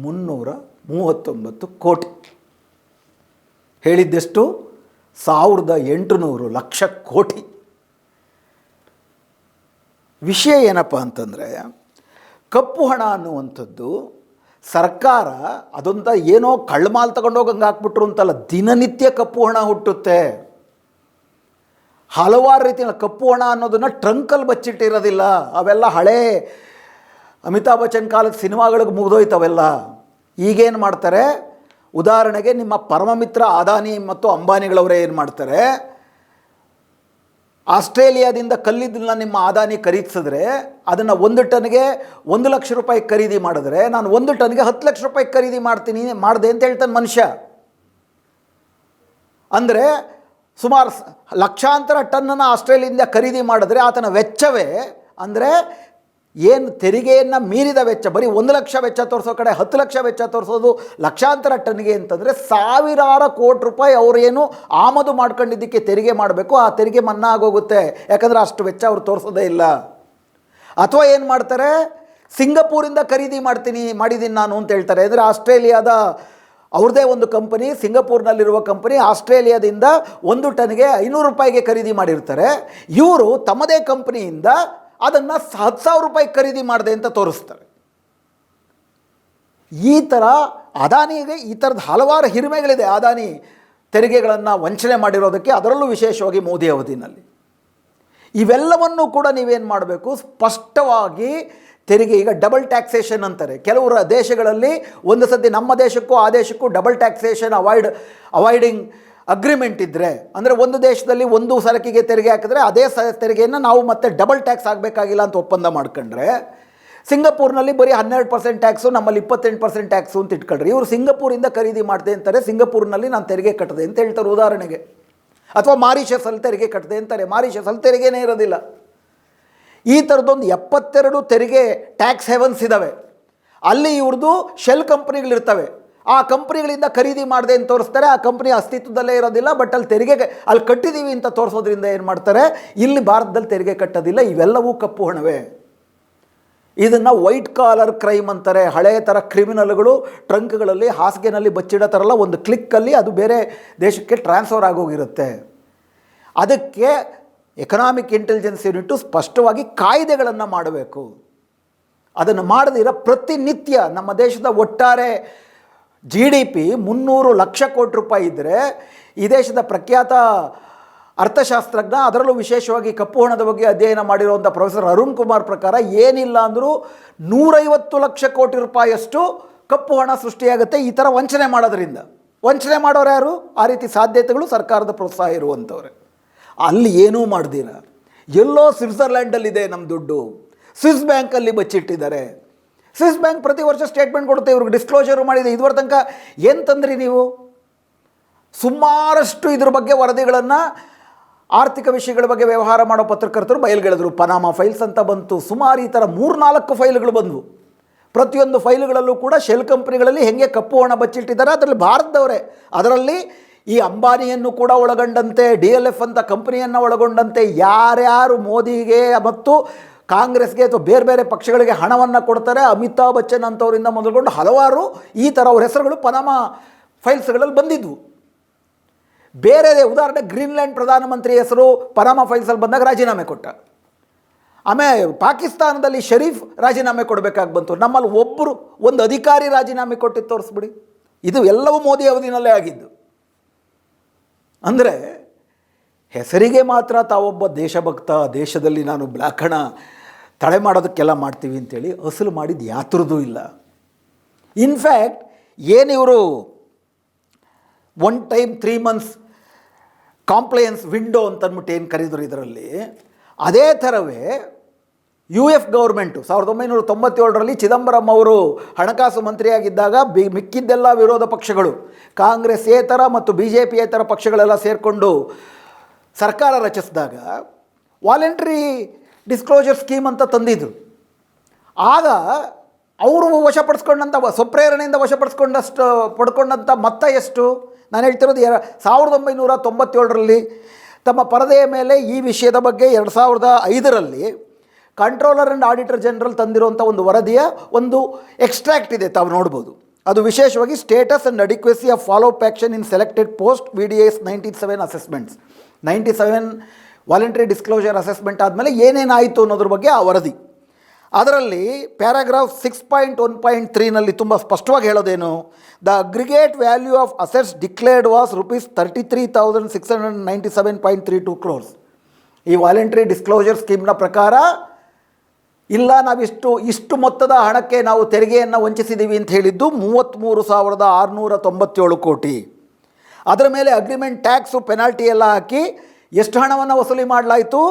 ಮುನ್ನೂರ ಮೂವತ್ತೊಂಬತ್ತು ಕೋಟಿ. ಹೇಳಿದ್ದೆಷ್ಟು? ಸಾವಿರದ ಎಂಟುನೂರು ಲಕ್ಷ ಕೋಟಿ. ವಿಷಯ ಏನಪ್ಪ ಅಂತಂದರೆ, ಕಪ್ಪು ಹಣ ಅನ್ನುವಂಥದ್ದು ಸರ್ಕಾರ ಅದೊಂದ ಏನೋ ಕಳ್ಳಮಾಲ್ ತಗೊಂಡೋಗಂಗೆ ಹಾಕ್ಬಿಟ್ರು ಅಂತಲ್ಲ, ದಿನನಿತ್ಯ ಕಪ್ಪು ಹಣ ಹುಟ್ಟುತ್ತೆ. ಹಲವಾರು ರೀತಿಯ ಕಪ್ಪು ಹಣ ಅನ್ನೋದನ್ನು ಟ್ರಂಕಲ್ಲಿ ಬಚ್ಚಿಟ್ಟಿರೋದಿಲ್ಲ, ಅವೆಲ್ಲ ಹಳೇ ಅಮಿತಾಬ್ ಬಚ್ಚನ್ ಕಾಲದ ಸಿನಿಮಾಗಳಿಗೆ ಮುಗಿದೋಯ್ತವೆಲ್ಲ. ಈಗೇನು ಮಾಡ್ತಾರೆ? ಉದಾಹರಣೆಗೆ ನಿಮ್ಮ ಪರಮಮಿತ್ರ ಅದಾನಿ ಮತ್ತು ಅಂಬಾನಿಗಳವರೇ ಏನು ಮಾಡ್ತಾರೆ? ಆಸ್ಟ್ರೇಲಿಯಾದಿಂದ ಕಲ್ಲಿದ್ದನ್ನ ನಿಮ್ಮ ಆದಾನಿ ಖರೀದಿಸಿದ್ರೆ ಅದನ್ನು ಒಂದು ಟನ್ಗೆ ಒಂದು ಲಕ್ಷ ರೂಪಾಯಿ ಖರೀದಿ ಮಾಡಿದ್ರೆ ನಾನು ಒಂದು ಟನ್ಗೆ ಹತ್ತು ಲಕ್ಷ ರೂಪಾಯಿ ಖರೀದಿ ಮಾಡ್ತೀನಿ, ಮಾಡಿದೆ ಅಂತ ಹೇಳ್ತಾನೆ ಮನುಷ್ಯ. ಅಂದರೆ ಸುಮಾರು ಲಕ್ಷಾಂತರ ಟನ್ನನ್ನು ಆಸ್ಟ್ರೇಲಿಯಿಂದ ಖರೀದಿ ಮಾಡಿದ್ರೆ ಆತನ ವೆಚ್ಚವೇ ಅಂದರೆ ಏನು ತೆರಿಗೆಯನ್ನು ಮೀರಿದ ವೆಚ್ಚ, ಬರೀ ಒಂದು ಲಕ್ಷ ವೆಚ್ಚ ತೋರಿಸೋ ಕಡೆ ಹತ್ತು ಲಕ್ಷ ವೆಚ್ಚ ತೋರಿಸೋದು ಲಕ್ಷಾಂತರ ಟನ್ಗೆ ಅಂತಂದರೆ ಸಾವಿರಾರು ಕೋಟಿ ರೂಪಾಯಿ ಅವರೇನು ಆಮದು ಮಾಡ್ಕೊಂಡಿದ್ದಕ್ಕೆ ತೆರಿಗೆ ಮಾಡಬೇಕು, ಆ ತೆರಿಗೆ ಮನ್ನಾ ಆಗೋಗುತ್ತೆ ಯಾಕಂದರೆ ಅಷ್ಟು ವೆಚ್ಚ ಅವ್ರು ತೋರಿಸೋದೇ ಇಲ್ಲ. ಅಥವಾ ಏನು ಮಾಡ್ತಾರೆ? ಸಿಂಗಪೂರಿಂದ ಖರೀದಿ ಮಾಡ್ತೀನಿ ಮಾಡಿದ್ದೀನಿ ನಾನು ಅಂತ ಹೇಳ್ತಾರೆ. ಅಂದರೆ ಆಸ್ಟ್ರೇಲಿಯಾದ ಅವ್ರದ್ದೇ ಒಂದು ಕಂಪನಿ, ಸಿಂಗಪೂರ್ನಲ್ಲಿರುವ ಕಂಪನಿ ಆಸ್ಟ್ರೇಲಿಯಾದಿಂದ ಒಂದು ಟನ್ಗೆ ಐನೂರು ರೂಪಾಯಿಗೆ ಖರೀದಿ ಮಾಡಿರ್ತಾರೆ. ಇವರು ತಮ್ಮದೇ ಕಂಪನಿಯಿಂದ ಅದನ್ನು ಹತ್ತು ಸಾವಿರ ರೂಪಾಯಿ ಖರೀದಿ ಮಾಡಿದೆ ಅಂತ ತೋರಿಸ್ತಾರೆ. ಈ ಥರ ಅದಾನಿಗೆ ಈ ಥರದ ಹಲವಾರು ಹಿರಿಮೆಗಳಿದೆ. ಅದಾನಿ ತೆರಿಗೆಗಳನ್ನು ವಂಚನೆ ಮಾಡಿರೋದಕ್ಕೆ ಅದರಲ್ಲೂ ವಿಶೇಷವಾಗಿ ಮೋದಿ ಅವಧಿನಲ್ಲಿ. ಇವೆಲ್ಲವನ್ನು ಕೂಡ ನೀವೇನು ಮಾಡಬೇಕು? ಸ್ಪಷ್ಟವಾಗಿ ತೆರಿಗೆ ಈಗ ಡಬಲ್ ಟ್ಯಾಕ್ಸೇಷನ್ ಅಂತಾರೆ. ಕೆಲವು ದೇಶಗಳಲ್ಲಿ ಒಂದು ಸತಿ ನಮ್ಮ ದೇಶಕ್ಕೂ ಆ ದೇಶಕ್ಕೂ double taxation avoid avoiding agreement ಇದ್ದರೆ ಅಂದರೆ ಒಂದು ದೇಶದಲ್ಲಿ ಒಂದು ಸರಕಿಗೆ ತೆರಿಗೆ ಹಾಕಿದ್ರೆ ಅದೇ ಸ, ತೆರಿಗೆಯನ್ನು ನಾವು ಮತ್ತೆ ಡಬಲ್ ಟ್ಯಾಕ್ಸ್ ಆಗಬೇಕಾಗಿಲ್ಲ ಅಂತ ಒಪ್ಪಂದ ಮಾಡ್ಕೊಂಡ್ರೆ, ಸಿಂಗಪೂರ್ನಲ್ಲಿ ಬರೀ ಹನ್ನೆರಡು ಪರ್ಸೆಂಟ್ ಟ್ಯಾಕ್ಸು ನಮ್ಮಲ್ಲಿ ಇಪ್ಪತ್ತೆಂಟು ಪರ್ಸೆಂಟ್ ಟ್ಯಾಕ್ಸು ಅಂತ ಇಟ್ಕೊಳ್ರಿ. ಇವರು ಸಿಂಗಪೂರಿಂದ ಖರೀದಿ ಮಾಡಿದೆ ಅಂತಾರೆ, ಸಿಂಗಪೂರ್ನಲ್ಲಿ ನಾನು ತೆರಿಗೆ ಕಟ್ಟದೆ ಅಂತ ಹೇಳ್ತಾರೆ ಉದಾಹರಣೆಗೆ. ಅಥವಾ ಮಾರಿಷಸಲ್ಲಿ ತೆರಿಗೆ ಕಟ್ಟದೆ ಅಂತಾರೆ ಮಾರಿಷಸಲ್ಲಿ ತೆರಿಗೆನೇ ಇರೋದಿಲ್ಲ. ಈ ಥರದ್ದೊಂದು ಎಪ್ಪತ್ತೆರಡು ತೆರಿಗೆ ಟ್ಯಾಕ್ಸ್ ಹೆವನ್ಸ್ ಇದ್ದಾವೆ ಅಲ್ಲಿ ಇವ್ರದ್ದು ಶೆಲ್ ಕಂಪ್ನಿಗಳಿರ್ತವೆ ಆ ಕಂಪ್ನಿಗಳಿಂದ ಖರೀದಿ ಮಾಡಿದೆ ಅಂತ ತೋರಿಸ್ತಾರೆ. ಆ ಕಂಪ್ನಿ ಅಸ್ತಿತ್ವದಲ್ಲೇ ಇರೋದಿಲ್ಲ ಬಟ್ ಅಲ್ಲಿ ತೆರಿಗೆ ಅಲ್ಲಿ ಕಟ್ಟಿದ್ದೀವಿ ಅಂತ ತೋರಿಸೋದ್ರಿಂದ ಏನು ಮಾಡ್ತಾರೆ? ಇಲ್ಲಿ ಭಾರತದಲ್ಲಿ ತೆರಿಗೆ ಕಟ್ಟೋದಿಲ್ಲ, ಇವೆಲ್ಲವೂ ಕಪ್ಪು ಹಣವೇ. ಇದನ್ನು ವೈಟ್ ಕಾಲರ್ ಕ್ರೈಮ್ ಅಂತಾರೆ. ಹಳೆಯ ಥರ ಕ್ರಿಮಿನಲ್ಗಳು ಟ್ರಂಕ್ಗಳಲ್ಲಿ, ಹಾಸಿಗೆನಲ್ಲಿ ಬಚ್ಚಿಡೋ ಥರಲ್ಲ ಒಂದು ಕ್ಲಿಕ್ಕಲ್ಲಿ ಅದು ಬೇರೆ ದೇಶಕ್ಕೆ ಟ್ರಾನ್ಸ್ಫರ್ ಆಗೋಗಿರುತ್ತೆ. ಅದಕ್ಕೆ ಎಕನಾಮಿಕ್ ಇಂಟೆಲಿಜೆನ್ಸ್ ಯೂನಿಟು ಸ್ಪಷ್ಟವಾಗಿ ಕಾಯ್ದೆಗಳನ್ನು ಮಾಡಬೇಕು. ಅದನ್ನು ಮಾಡದಿರ ಪ್ರತಿನಿತ್ಯ ನಮ್ಮ ದೇಶದ ಒಟ್ಟಾರೆ ಜಿ ಡಿ ಪಿ ಮುನ್ನೂರು ಲಕ್ಷ ಕೋಟಿ ರೂಪಾಯಿ ಇದ್ದರೆ ಈ ದೇಶದ ಪ್ರಖ್ಯಾತ ಅರ್ಥಶಾಸ್ತ್ರಜ್ಞ, ಅದರಲ್ಲೂ ವಿಶೇಷವಾಗಿ ಕಪ್ಪು ಹಣದ ಬಗ್ಗೆ ಅಧ್ಯಯನ ಮಾಡಿರುವಂಥ ಪ್ರೊಫೆಸರ್ ಅರುಣ್ ಕುಮಾರ್ ಪ್ರಕಾರ ಏನಿಲ್ಲ ಅಂದರೂ ನೂರೈವತ್ತು ಲಕ್ಷ ಕೋಟಿ ರೂಪಾಯಿಯಷ್ಟು ಕಪ್ಪು ಹಣ ಸೃಷ್ಟಿಯಾಗುತ್ತೆ ಈ ಥರ ವಂಚನೆ ಮಾಡೋದರಿಂದ. ವಂಚನೆ ಮಾಡೋರು ಯಾರು? ಆ ರೀತಿ ಸಾಧ್ಯತೆಗಳು ಸರ್ಕಾರದ ಪ್ರೋತ್ಸಾಹ ಇರುವಂಥವ್ರೆ ಅಲ್ಲಿ ಏನೂ ಮಾಡ್ದಿರ. ಎಲ್ಲೋ ಸ್ವಿಟ್ಜರ್ಲ್ಯಾಂಡಲ್ಲಿದೆ ನಮ್ಮ ದುಡ್ಡು. ಸ್ವಿಸ್ ಬ್ಯಾಂಕಲ್ಲಿ ಬಚ್ಚಿಟ್ಟಿದ್ದಾರೆ. ಸ್ವಿಸ್ ಬ್ಯಾಂಕ್ ಪ್ರತಿ ವರ್ಷ ಸ್ಟೇಟ್ಮೆಂಟ್ ಕೊಡುತ್ತೆ, ಇವ್ರಿಗೆ ಡಿಸ್ಕ್ಲೋಜರು ಮಾಡಿದೆ. ಇದುವರೆ ತನಕ ಏನು ತಂದ್ರಿ ನೀವು? ಸುಮಾರಷ್ಟು ಇದ್ರ ಬಗ್ಗೆ ವರದಿಗಳನ್ನು ಆರ್ಥಿಕ ವಿಷಯಗಳ ಬಗ್ಗೆ ವ್ಯವಹಾರ ಮಾಡೋ ಪತ್ರಕರ್ತರು ಬಯಲ್ಗೆಳೆದ್ರು. ಪನಾಮ ಫೈಲ್ಸ್ ಅಂತ ಬಂತು. ಸುಮಾರು ಈ ಥರ ಮೂರ್ನಾಲ್ಕು ಫೈಲ್ಗಳು ಬಂದವು. ಪ್ರತಿಯೊಂದು ಫೈಲ್ಗಳಲ್ಲೂ ಕೂಡ ಶೆಲ್ ಕಂಪ್ನಿಗಳಲ್ಲಿ ಹೆಂಗೆ ಕಪ್ಪು ಹಣ ಬಚ್ಚಿಟ್ಟಿದ್ದಾರೆ, ಅದರಲ್ಲಿ ಭಾರತದವರೇ. ಅದರಲ್ಲಿ ಈ ಅಂಬಾನಿಯನ್ನು ಕೂಡ ಒಳಗೊಂಡಂತೆ, ಡಿ ಎಲ್ ಎಫ್ ಅಂತ ಕಂಪ್ನಿಯನ್ನು ಒಳಗೊಂಡಂತೆ, ಯಾರ್ಯಾರು ಮೋದಿಗೆ ಮತ್ತು ಕಾಂಗ್ರೆಸ್ಗೆ ಅಥವಾ ಬೇರೆ ಬೇರೆ ಪಕ್ಷಗಳಿಗೆ ಹಣವನ್ನು ಕೊಡ್ತಾರೆ. ಅಮಿತಾಬ್ ಬಚ್ಚನ್ ಅಂಥವರಿಂದ ಮೊದಲುಗೊಂಡು ಹಲವಾರು ಈ ಥರ ಅವ್ರ ಹೆಸರುಗಳು ಪನಾಮ ಫೈಲ್ಸ್ಗಳಲ್ಲಿ ಬಂದಿದ್ವು. ಬೇರೆ ಉದಾಹರಣೆ ಗ್ರೀನ್ಲ್ಯಾಂಡ್ ಪ್ರಧಾನಮಂತ್ರಿ ಹೆಸರು ಪನಾಮ ಫೈಲ್ಸಲ್ಲಿ ಬಂದಾಗ ರಾಜೀನಾಮೆ ಕೊಟ್ಟ. ಆಮೇಲೆ ಪಾಕಿಸ್ತಾನದಲ್ಲಿ ಶರೀಫ್ ರಾಜೀನಾಮೆ ಕೊಡಬೇಕಾಗಿ ಬಂತು. ನಮ್ಮಲ್ಲಿ ಒಬ್ಬರು ಒಂದು ಅಧಿಕಾರಿ ರಾಜೀನಾಮೆ ಕೊಟ್ಟಿದ್ದು ತೋರಿಸ್ಬಿಡಿ. ಇದು ಎಲ್ಲವೂ ಮೋದಿ ಅವಧಿನಲ್ಲೇ ಆಗಿದ್ದು. ಅಂದರೆ ಹೆಸರಿಗೆ ಮಾತ್ರ ತಾವೊಬ್ಬ ದೇಶಭಕ್ತ, ದೇಶದಲ್ಲಿ ನಾನು ಬ್ಲ್ಯಾಕ್ ತಡೆ ಮಾಡೋದಕ್ಕೆಲ್ಲ ಮಾಡ್ತೀವಿ ಅಂತೇಳಿ ಅಸಲು ಮಾಡಿದ್ದು ಯಾತ್ರದ್ದು ಇಲ್ಲ. In fact ಏನಿವರು one time three months compliance window ಅಂತಂದ್ಬಿಟ್ಟು ಏನು ಕರೆದ್ರು ಇದರಲ್ಲಿ, ಅದೇ ಥರವೇ ಯು ಎಫ್ ಗೌರ್ಮೆಂಟು ಸಾವಿರದ ಒಂಬೈನೂರ ತೊಂಬತ್ತೇಳರಲ್ಲಿ ಚಿದಂಬರಂ ಅವರು ಹಣಕಾಸು ಮಂತ್ರಿಯಾಗಿದ್ದಾಗ ಬಿ, ಮಿಕ್ಕಿದ್ದೆಲ್ಲ ವಿರೋಧ ಪಕ್ಷಗಳು, ಕಾಂಗ್ರೆಸ್ ಏತರ ಮತ್ತು ಬಿ ಜೆ ಪಿಯೇತರ ಪಕ್ಷಗಳೆಲ್ಲ ಸೇರಿಕೊಂಡು ಸರ್ಕಾರ ರಚಿಸಿದಾಗ ವಾಲಂಟ್ರಿ ಡಿಸ್ಕ್ಲೋಜರ್ ಸ್ಕೀಮ್ ಅಂತ ತಂದಿದ್ರು. ಆಗ ಅವರು ವಶಪಡಿಸ್ಕೊಂಡಂಥ ಸ್ವಪ್ರೇರಣೆಯಿಂದ ವಶಪಡಿಸ್ಕೊಂಡಷ್ಟು ಪಡ್ಕೊಂಡಂಥ ಮೊತ್ತ ಎಷ್ಟು? ನಾನು ಹೇಳ್ತಿರೋದು ಎರ, ಸಾವಿರದ ಒಂಬೈನೂರ ತೊಂಬತ್ತೇಳರಲ್ಲಿ ತಮ್ಮ ಪರದೆಯ ಮೇಲೆ ಈ ವಿಷಯದ ಬಗ್ಗೆ ಎರಡು ಸಾವಿರದ ಐದರಲ್ಲಿ ಕಂಟ್ರೋಲರ್ ಆ್ಯಂಡ್ ಆಡಿಟರ್ ಜನರಲ್ ತಂದಿರುವಂಥ ಒಂದು ವರದಿಯ ಒಂದು ಎಕ್ಸ್ಟ್ರಾಕ್ಟ್ ಇದೆ ತಾವು ನೋಡ್ಬೋದು. ಅದು ವಿಶೇಷವಾಗಿ status and adequacy of follow action in selected post V D S ninety seven assessments ninety seven voluntary disclosure assessment ಆದಮೇಲೆ ಏನೇನಾಯಿತು ಅನ್ನೋದ್ರ ಬಗ್ಗೆ ಆ ವರದಿ. ಅದರಲ್ಲಿ paragraph six point one point ತ್ರೀನಲ್ಲಿ ತುಂಬ ಸ್ಪಷ್ಟವಾಗಿ ಹೇಳೋದೇನು the aggregate value of assets declared was rupees thirty three thousand six hundred ninety seven point three two crores ಈ ವಾಲಂಟ್ರಿ ಡಿಸ್ಕ್ಲೋಜರ್ ಸ್ಕೀಮ್ನ ಪ್ರಕಾರ, ಇಲ್ಲ, ನಾವಿಷ್ಟು, ಇಷ್ಟು ಮೊತ್ತದ ಹಣಕ್ಕೆ ನಾವು ತೆರಿಗೆಯನ್ನು ವಂಚಿಸಿದ್ದೀವಿ ಅಂತ ಹೇಳಿದ್ದು ಮೂವತ್ತ್ಮೂರು ಸಾವಿರದ ಆರುನೂರ ತೊಂಬತ್ತೇಳು ಕೋಟಿ. ಅದರ ಮೇಲೆ ಅಗ್ರಿಮೆಂಟ್ ಟ್ಯಾಕ್ಸು ಪೆನಾಲ್ಟಿ ಎಲ್ಲ ಹಾಕಿ ಎಷ್ಟು ಹಣವನ್ನು ವಸೂಲಿ ಮಾಡಲಾಯಿತು?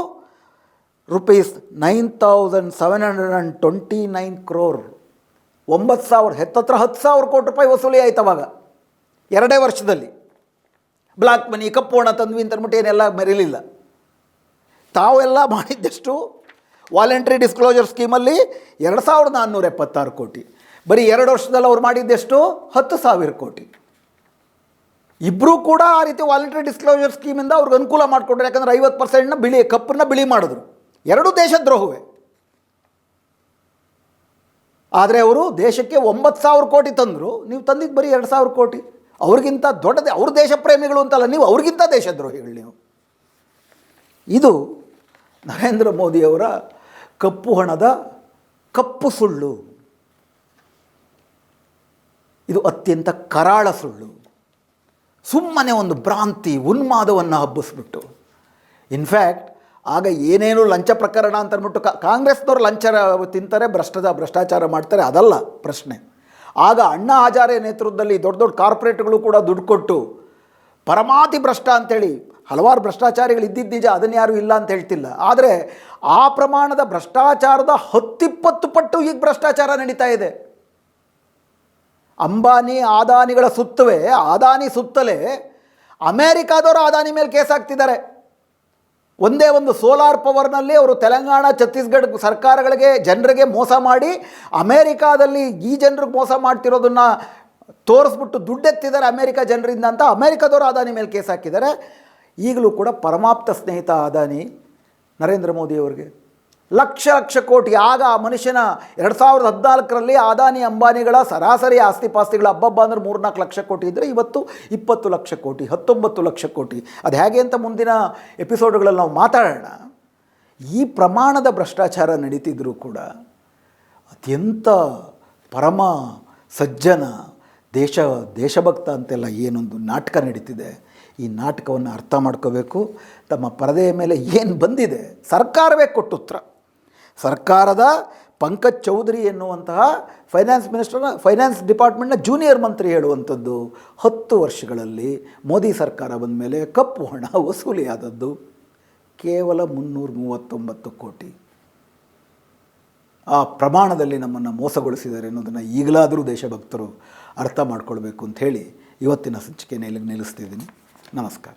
Rupees nine thousand seven hundred and twenty nine crore. ಒಂಬತ್ತು ಸಾವಿರ, ಹೆತ್ತತ್ರ ಹತ್ತು ಸಾವಿರ ಕೋಟಿ ರೂಪಾಯಿ ವಸೂಲಿ ಆಯ್ತು ಅವಾಗ. ಎರಡೇ ವರ್ಷದಲ್ಲಿ. ಬ್ಲಾಕ್ ಮನಿ ಕಪ್ಪೋಣ ತಂದ್ವಿ ಅಂತ ಅಂದ್ಬಿಟ್ಟು ಏನೆಲ್ಲ ಮೆರೀಲಿಲ್ಲ. ತಾವೆಲ್ಲ ಮಾಡಿದ್ದಷ್ಟು? ವಾಲಂಟ್ರಿ ಡಿಸ್ಕ್ಲೋಜರ್ ಸ್ಕೀಮಲ್ಲಿ ಎರಡು ಸಾವಿರದ ನಾನ್ನೂರ ಎಪ್ಪತ್ತಾರು ಕೋಟಿ. ಬರೀ ಎರಡು ವರ್ಷದಲ್ಲಿ ಅವ್ರು ಮಾಡಿದ್ದೆಷ್ಟು? ಹತ್ತು ಸಾವಿರ ಕೋಟಿ. ಇಬ್ಬರೂ ಕೂಡ ಆ ರೀತಿ ವಾಲಂಟ್ರಿ ಡಿಸ್ಕ್ಲೋಜರ್ ಸ್ಕೀಮಿಂದ ಅವ್ರಿಗೆ ಅನುಕೂಲ ಮಾಡಿಕೊಂಡ್ರು. ಯಾಕಂದರೆ ಐವತ್ತು ಪರ್ಸೆಂಟ್ನ ಬಿಳಿ, ಕಪ್ಪನ್ನ ಬಿಳಿ ಮಾಡಿದ್ರು. ಎರಡೂ ದೇಶದ್ರೋಹವೇ. ಆದರೆ ಅವರು ದೇಶಕ್ಕೆ ಒಂಬತ್ತು ಸಾವಿರ ಕೋಟಿ ತಂದರು. ನೀವು ತಂದಿದ್ದು ಬರೀ ಎರಡು ಸಾವಿರ ಕೋಟಿ. ಅವ್ರಿಗಿಂತ ದೊಡ್ಡದೇ, ಅವ್ರ ದೇಶ ಪ್ರೇಮಿಗಳು ಅಂತಲ್ಲ, ನೀವು ಅವ್ರಿಗಿಂತ ದೇಶದ್ರೋಹಿಗಳು ನೀವು. ಇದು ನರೇಂದ್ರ ಮೋದಿಯವರ ಕಪ್ಪು ಹಣದ ಕಪ್ಪು ಸುಳ್ಳು. ಇದು ಅತ್ಯಂತ ಕರಾಳ ಸುಳ್ಳು. ಸುಮ್ಮನೆ ಒಂದು ಭ್ರಾಂತಿ, ಉನ್ಮಾದವನ್ನು ಹಬ್ಬಿಸ್ಬಿಟ್ಟು. ಇನ್ಫ್ಯಾಕ್ಟ್ ಆಗ ಏನೇನು ಲಂಚ ಪ್ರಕರಣ ಅಂತ ಅಂದ್ಬಿಟ್ಟು ಕಾ ಕಾಂಗ್ರೆಸ್ನವ್ರು ಲಂಚ ತಿಂತಾರೆ, ಭ್ರಷ್ಟದ ಭ್ರಷ್ಟಾಚಾರ ಮಾಡ್ತಾರೆ, ಅದಲ್ಲ ಪ್ರಶ್ನೆ. ಆಗ ಅಣ್ಣಾ ಹಜಾರೆ ನೇತೃತ್ವದಲ್ಲಿ ದೊಡ್ಡ ದೊಡ್ಡ ಕಾರ್ಪೊರೇಟ್ಗಳು ಕೂಡ ದುಡ್ಡು ಕೊಟ್ಟು, ಪರಮಾತಿ ಭ್ರಷ್ಟ ಅಂತೇಳಿ, ಹಲವಾರು ಭ್ರಷ್ಟಾಚಾರಿಗಳು ಇದ್ದಿದ್ದು ನಿಜ, ಅದನ್ನು ಯಾರೂ ಇಲ್ಲ ಅಂತ ಹೇಳ್ತಿಲ್ಲ. ಆದರೆ ಆ ಪ್ರಮಾಣದ ಭ್ರಷ್ಟಾಚಾರದ ಹತ್ತಿಪ್ಪತ್ತು ಪಟ್ಟು ಈಗ ಭ್ರಷ್ಟಾಚಾರ ನಡೀತಾ ಇದೆ. ಅಂಬಾನಿ ಆದಾನಿಗಳ ಸುತ್ತವೇ, ಆದಾನಿ ಸುತ್ತಲೇ ಅಮೇರಿಕಾದವರು ಆದಾನಿ ಮೇಲೆ ಕೇಸ್ ಹಾಕ್ತಿದ್ದಾರೆ. ಒಂದೇ ಒಂದು ಸೋಲಾರ್ ಪವರ್ನಲ್ಲಿ ಅವರು ತೆಲಂಗಾಣ, ಛತ್ತೀಸ್ಗಢ ಸರ್ಕಾರಗಳಿಗೆ ಜನರಿಗೆ ಮೋಸ ಮಾಡಿ, ಅಮೇರಿಕಾದಲ್ಲಿ ಈ ಜನರಿಗೆ ಮೋಸ ಮಾಡ್ತಿರೋದನ್ನು ತೋರಿಸ್ಬಿಟ್ಟು ದುಡ್ಡೆತ್ತಿದ್ದಾರೆ ಅಮೇರಿಕ ಜನರಿಂದ ಅಂತ ಅಮೇರಿಕಾದವರು ಆದಾನಿ ಮೇಲೆ ಕೇಸ್ ಹಾಕಿದ್ದಾರೆ. ಈಗಲೂ ಕೂಡ ಪರಮಾಪ್ತ ಸ್ನೇಹಿತ ಅದಾನಿ ನರೇಂದ್ರ ಮೋದಿಯವರಿಗೆ ಲಕ್ಷ ಲಕ್ಷ ಕೋಟಿ ಆಗ ಆ ಮನುಷ್ಯನ ಎರಡು ಸಾವಿರದ ಹದಿನಾಲ್ಕರಲ್ಲಿ ಅದಾನಿ ಅಂಬಾನಿಗಳ ಸರಾಸರಿ ಆಸ್ತಿ ಪಾಸ್ತಿಗಳ ಹಬ್ಬಬ್ಬ ಅಂದ್ರೆ ಮೂರ್ನಾಲ್ಕು ಲಕ್ಷ ಕೋಟಿ ಇದ್ದರೆ ಇವತ್ತು ಇಪ್ಪತ್ತು ಲಕ್ಷ ಕೋಟಿ, ಹತ್ತೊಂಬತ್ತು ಲಕ್ಷ ಕೋಟಿ. ಅದು ಹೇಗೆ ಅಂತ ಮುಂದಿನ ಎಪಿಸೋಡ್ಗಳಲ್ಲಿ ನಾವು ಮಾತಾಡೋಣ. ಈ ಪ್ರಮಾಣದ ಭ್ರಷ್ಟಾಚಾರ ನಡೀತಿದ್ರೂ ಕೂಡ ಅತ್ಯಂತ ಪರಮ ಸಜ್ಜನ ದೇಶ, ದೇಶಭಕ್ತ ಅಂತೆಲ್ಲ ಏನೊಂದು ನಾಟಕ ನಡೀತಿದೆ. ಈ ನಾಟಕವನ್ನು ಅರ್ಥ ಮಾಡ್ಕೋಬೇಕು. ತಮ್ಮ ಪರದೆಯ ಮೇಲೆ ಏನು ಬಂದಿದೆ ಸರ್ಕಾರವೇ ಕೊಟ್ಟು ಉತ್ತರ ಸರ್ಕಾರದ ಪಂಕಜ್ ಚೌಧರಿ ಎನ್ನುವಂತಹ ಫೈನಾನ್ಸ್ ಮಿನಿಸ್ಟರ್ನ ಫೈನಾನ್ಸ್ ಡಿಪಾರ್ಟ್ಮೆಂಟ್ನ ಜೂನಿಯರ್ ಮಂತ್ರಿ ಹೇಳುವಂಥದ್ದು. ಹತ್ತು ವರ್ಷಗಳಲ್ಲಿ ಮೋದಿ ಸರ್ಕಾರ ಬಂದ ಮೇಲೆ ಕಪ್ಪು ಹಣ [laughs] ವಸೂಲಿಯಾದದ್ದು. ಕೇವಲ ಮುನ್ನೂರ ಮೂವತ್ತೊಂಬತ್ತು ಕೋಟಿ. ಆ ಪ್ರಮಾಣದಲ್ಲಿ ನಮ್ಮನ್ನು ಮೋಸಗೊಳಿಸಿದ್ದಾರೆ ಅನ್ನೋದನ್ನು ಈಗಲಾದರೂ ದೇಶಭಕ್ತರು ಅರ್ಥ ಮಾಡ್ಕೊಳ್ಬೇಕು ಅಂತ ಹೇಳಿ ಇವತ್ತಿನ ಸಂಚಿಕೆಯನ್ನು ಇಲ್ಲಿಗೆ ನಿಲ್ಲಿಸ್ತಿದ್ದೀನಿ ನಮಸ್ಕಾರ.